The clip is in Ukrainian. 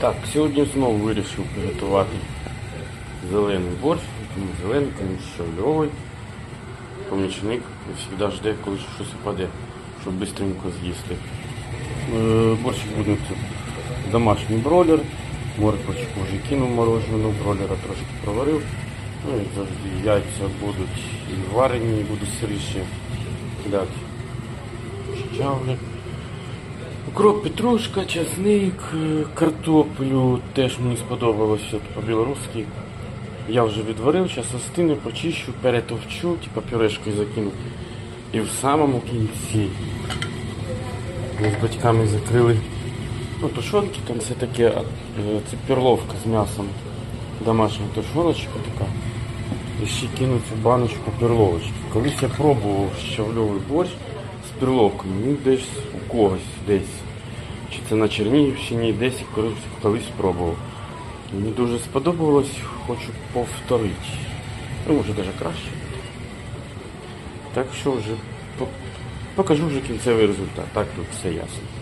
Так, сьогодні знову вирішив приготувати зелений борщ. Тому зелений, тому що льовий. Помічник завжди жде, коли щось упаде, щоб швидко з'їсти. Е, Борщик буде домашній бролер. Морквочку вже кинув морожену, бролера трошки проварив. Ну і завжди яйця будуть і варені, і будуть сиріші кидати. Щавлик. Укроп, петрушка, часник, е, картоплю теж мені сподобалося по-білоруськи. Я вже відварив, зараз остину, почищу, перетовчу, типу пюрешкою закину. І в самому кінці ми з батьками закрили ну, тушонки, там все таке, е, це перловка з м'ясом. Домашня тушоночка така. І ще кину цю баночку перловочки. Колись я пробував щавльовий борщ перловкою, ну десь у когось десь. Чи це на Чернігівщині, десь колись, колись пробував. Мені дуже сподобалось, хочу повторити. Ну, може навіть краще. Так що вже покажу вже кінцевий результат. Так тут все ясно.